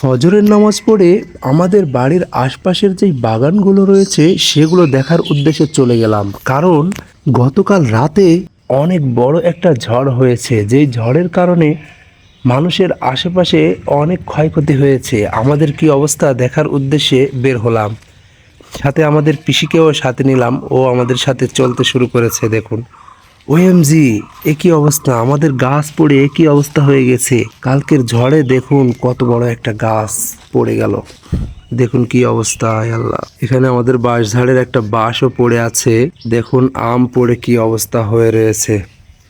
ফজরের নামাজ পড়ে আমাদের বাড়ির আশপাশের যেই বাগানগুলো রয়েছে, সেগুলো দেখার উদ্দেশ্যে চলে গেলাম। কারণ গতকাল রাতে অনেক বড় একটা ঝড় হয়েছে। যেই ঝড়ের কারণে মানুষের আশেপাশে অনেক ক্ষয়ক্ষতি হয়েছে। আমাদের কি অবস্থা দেখার উদ্দেশ্যে বের হলাম। সাথে আমাদের পিসিকেও সাথে নিলাম। ও আমাদের সাথে চলতে শুরু করেছে, দেখুন। ওএমজি, একই অবস্থা, আমাদের গাছ পড়ে একই অবস্থা হয়ে গেছে। কালকের ঝড়ে দেখুন কত বড় একটা গাছ পড়ে গেল। দেখুন কি অবস্থা আল্লাহ। এখানে আমাদের বাঁশ ঝাড়ের একটা বাঁশও পড়ে আছে। দেখুন আম পড়ে কি অবস্থা হয়ে রয়েছে।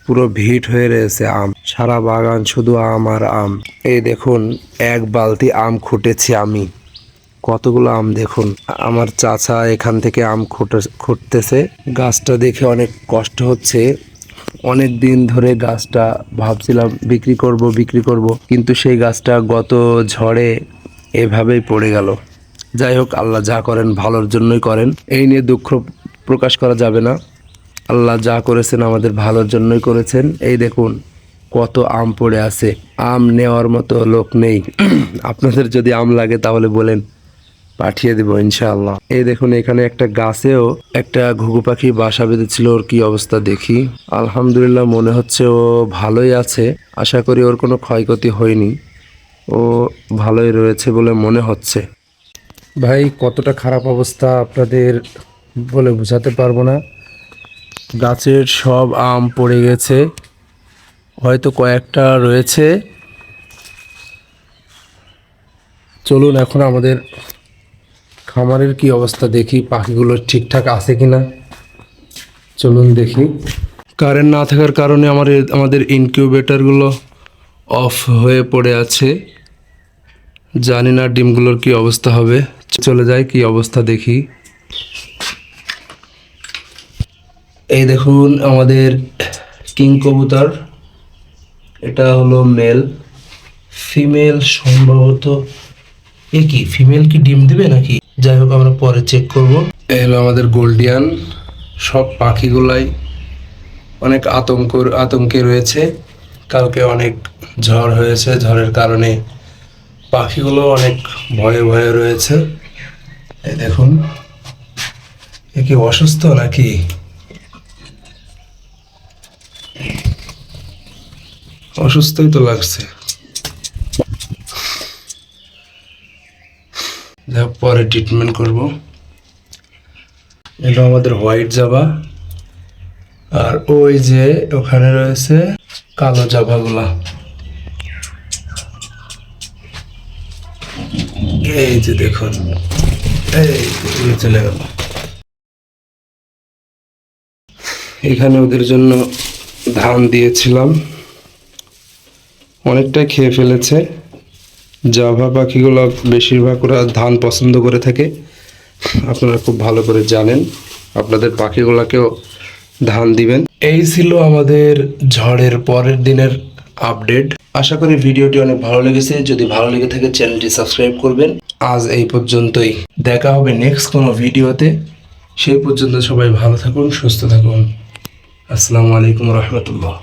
পুরো ভিট হয়ে রয়েছে আম। সারা বাগান শুধু আম আর আম। এই দেখুন, এক বালতি আম খুটেছি আমি। কতগুলো আম দেখুন। আমার চাচা এখান থেকে আম খুঁটে খুঁটতেছে। গাছটা দেখে অনেক কষ্ট হচ্ছে। অনেক দিন ধরে গাছটা ভাবছিলাম বিক্রি করব বিক্রি করব। কিন্তু সেই গাছটা গত ঝড়ে এভাবেই পড়ে গেল। যাই হোক, আল্লাহ যা করেন ভালোর জন্যই করেন। এই নিয়ে দুঃখ প্রকাশ করা যাবে না। আল্লাহ যা করেছেন আমাদের ভালোর জন্যই করেছেন। এই দেখুন, কত আম পড়ে আছে। আম নেওয়ার মতো লোক নেই। আপনাদের যদি আম লাগে তাহলে বলেন। পাঠিয়ে দেবো ইনশাআল্লাহ। এই দেখুন, এখানে একটা গাছেও একটা ঘুঘু পাখি বাসা বেঁধেছিল, ওর কি অবস্থা দেখি। আলহামদুলিল্লাহ মনে হচ্ছে ও ভালোই আছে। আশা করি ওর কোনো ক্ষয়ক্ষতি হয়নি। ও ভালোই রয়েছে বলে মনে হচ্ছে। ভাই, কতটা খারাপ অবস্থা আপনাদের বলে বোঝাতে পারব না। গাছের সব আম পড়ে গেছে। হয়তো কয়েকটা রয়েছে। চলুন এখন আমাদের খামারের কি অবস্থা দেখি? পাখিগুলো ঠিকঠাক আছে কিনা? চলুন দেখি। কারেন্ট না থাকার কারণে আমার আমাদের ইনকিউবেটারগুলো অফ হয়ে পড়ে আছে। জানি না ডিমগুলোর কি অবস্থা হবে। চলে যাই, কি অবস্থা দেখি। এই দেখুন আমাদের কিং কবুতর। এটা হলো মেল ফিমেল সম্ভবত এ কি? ফিমেল কি ডিম দিবে নাকি? যাই হোক, আমরা পরে চেক করব। এই হলো আমাদের গোল্ডিয়ান। সব পাখিগুলাই অনেক আতঙ্ক, আতঙ্কে রয়েছে। কালকে অনেক ঝড় হয়েছে, ঝড়ের কারণে পাখিগুলো অনেক ভয়ে ভয়ে রয়েছে। এই দেখুন, এ কি অসুস্থ নাকি? অসুস্থই তো লাগছে। হোক, পরে ট্রিটমেন্ট করব। এটা আমাদের হোয়াইট জাবা আর ওই যে ওখানে রয়েছে কালো জাবাগুলা এই যে দেখুন এই যে চলে গেল। এখানে ওদের জন্য ধান দিয়েছিলাম। অনেকটাই খেয়ে ফেলেছে। জাভা পাখিগুলো বেশিরভাগ ওরা ধান পছন্দ করে থাকে। আপনারা খুব ভালো করে জানেন, আপনাদের পাখিগুলোকেও ধান দিবেন। এই ছিল আমাদের ঝড়ের পরের দিনের আপডেট। আশা করি ভিডিওটি অনেক ভালো লেগেছে। যদি ভালো লেগে থাকে, চ্যানেলটি সাবস্ক্রাইব করবেন। আজ এই পর্যন্তই। দেখা হবে নেক্সট কোনো ভিডিওতে। সেই পর্যন্ত সবাই ভালো থাকুন, সুস্থ থাকুন। আসসালামু আলাইকুম রহমতুল্লাহ।